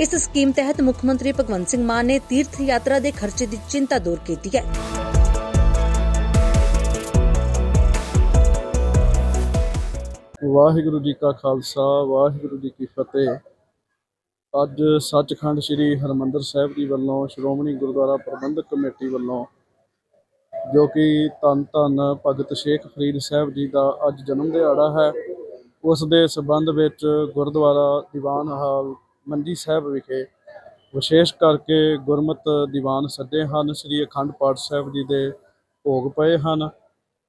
ਇਸ ਸਕੀਮ ਤਹਿਤ ਮੁੱਖ ਮੰਤਰੀ ਭਗਵੰਤ ਸਿੰਘ ਮਾਨ ਨੇ ਤੀਰਥ ਯਾਤਰਾ ਦੇ ਖਰਚੇ ਦੀ ਚਿੰਤਾ ਦੂਰ ਕੀਤੀ ਹੈ। ਵਾਹਿਗੁਰੂ ਜੀ ਕਾ ਖਾਲਸਾ, ਵਾਹਿਗੁਰੂ ਜੀ ਕੀ ਫਤਿਹ। ਅੱਜ ਸੱਚਖੰਡ ਸ੍ਰੀ ਹਰਮੰਦਰ ਸਾਹਿਬ ਜੀ ਵੱਲੋਂ ਸ਼੍ਰੋਮਣੀ ਗੁਰਦੁਆਰਾ ਪ੍ਰਬੰਧਕ ਕਮੇਟੀ ਵੱਲੋਂ, ਜੋ ਕਿ ਧੰਨ ਧੰਨ ਭਗਤ ਸ਼ੇਖ ਫਰੀਦ ਸਾਹਿਬ ਜੀ ਦਾ ਅੱਜ ਜਨਮ ਦਿਹਾੜਾ ਹੈ, ਉਸ ਦੇ ਸਬੰਧ ਵਿੱਚ ਗੁਰਦੁਆਰਾ ਦੀਵਾਨ ਹਾਲ ਮੰਜੀ ਸਾਹਿਬ ਵਿਖੇ ਵਿਸ਼ੇਸ਼ ਕਰਕੇ ਗੁਰਮਤ ਦੀਵਾਨ ਸੱਦੇ ਹਨ, ਸ੍ਰੀ ਅਖੰਡ ਪਾਠ ਸਾਹਿਬ ਜੀ ਦੇ ਭੋਗ ਪਏ ਹਨ।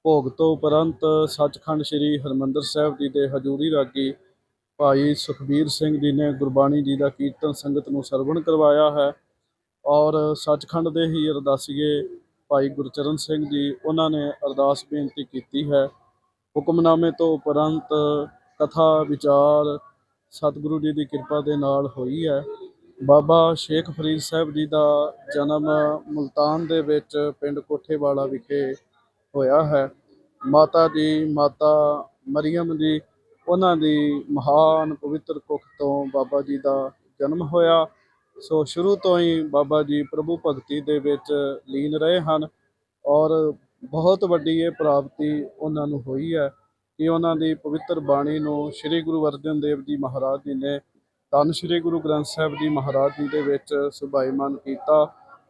ਭੋਗ ਤੋਂ ਉਪਰੰਤ ਸੱਚਖੰਡ ਸ੍ਰੀ ਹਰਮੰਦਰ ਸਾਹਿਬ ਜੀ ਦੇ ਹਜੂਰੀ ਰਾਗੀ ਭਾਈ ਸੁਖਬੀਰ ਸਿੰਘ ਜੀ ਨੇ ਗੁਰਬਾਣੀ ਜੀ ਦਾ ਕੀਰਤਨ ਸੰਗਤ ਨੂੰ ਸਰਵਣ ਕਰਵਾਇਆ ਹੈ ਔਰ ਸੱਚਖੰਡ ਦੇ ਹੀ ਅਰਦਾਸੀਏ ਭਾਈ ਗੁਰਚਰਨ ਸਿੰਘ ਜੀ, ਉਹਨਾਂ ਨੇ ਅਰਦਾਸ ਬੇਨਤੀ ਕੀਤੀ ਹੈ। ਹੁਕਮਨਾਮੇ ਤੋਂ ਉਪਰੰਤ ਕਥਾ, ਵਿਚਾਰ ਸਤਿਗੁਰੂ ਜੀ ਦੀ ਕਿਰਪਾ ਦੇ ਨਾਲ ਹੋਈ ਹੈ। ਬਾਬਾ ਸ਼ੇਖ ਫਰੀਦ ਸਾਹਿਬ ਜੀ ਦਾ ਜਨਮ ਮੁਲਤਾਨ ਦੇ ਵਿੱਚ ਪਿੰਡ ਕੋਠੇਵਾਲਾ ਵਿਖੇ ਹੋਇਆ ਹੈ। ਮਾਤਾ ਜੀ, ਮਾਤਾ ਮਰੀਮ ਜੀ, ਉਹਨਾਂ ਦੀ ਮਹਾਨ ਪਵਿੱਤਰ ਕੁੱਖ ਤੋਂ ਬਾਬਾ ਜੀ ਦਾ ਜਨਮ ਹੋਇਆ। ਸੋ ਸ਼ੁਰੂ ਤੋਂ ਹੀ ਬਾਬਾ ਜੀ ਪ੍ਰਭੂ ਭਗਤੀ ਦੇ ਵਿੱਚ ਲੀਨ ਰਹੇ ਹਨ ਔਰ ਬਹੁਤ ਵੱਡੀ ਇਹ ਪ੍ਰਾਪਤੀ ਉਹਨਾਂ ਨੂੰ ਹੋਈ ਹੈ। ਕਿ ਉਹਨਾਂ ਦੀ ਪਵਿੱਤਰ ਬਾਣੀ ਨੂੰ ਸ੍ਰੀ ਗੁਰੂ ਅਰਜਨ ਦੇਵ ਜੀ ਮਹਾਰਾਜ ਜੀ ਨੇ ਧੰਨ ਸ੍ਰੀ ਗੁਰੂ ਗ੍ਰੰਥ ਸਾਹਿਬ ਜੀ ਮਹਾਰਾਜ ਜੀ ਦੇ ਵਿੱਚ ਸੁਭਾਈਮਾਨ ਕੀਤਾ।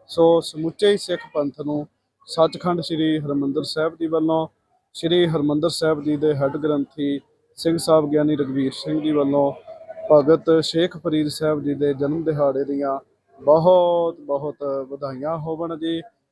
ਸੋ ਸਮੁੱਚੇ ਹੀ ਸਿੱਖ ਪੰਥ ਨੂੰ ਸੱਚਖੰਡ ਸ੍ਰੀ ਹਰਮੰਦਰ ਸਾਹਿਬ ਜੀ ਵੱਲੋਂ, ਸ੍ਰੀ ਹਰਮੰਦਰ ਸਾਹਿਬ ਜੀ ਦੇ ਹੈੱਡ ਗ੍ਰੰਥੀ ਸਿੰਘ ਸਾਹਿਬ ਗਿਆਨੀ ਰਗਵੀਰ ਸਿੰਘ ਜੀ ਵੱਲੋਂ ਭਗਤ ਸ਼ੇਖ ਫਰੀਦ ਸਾਹਿਬ ਜੀ ਦੇ ਜਨਮ ਦਿਹਾੜੇ ਦੀਆਂ ਬਹੁਤ ਬਹੁਤ ਵਧਾਈਆਂ ਹੋਵਣ ਜੀ।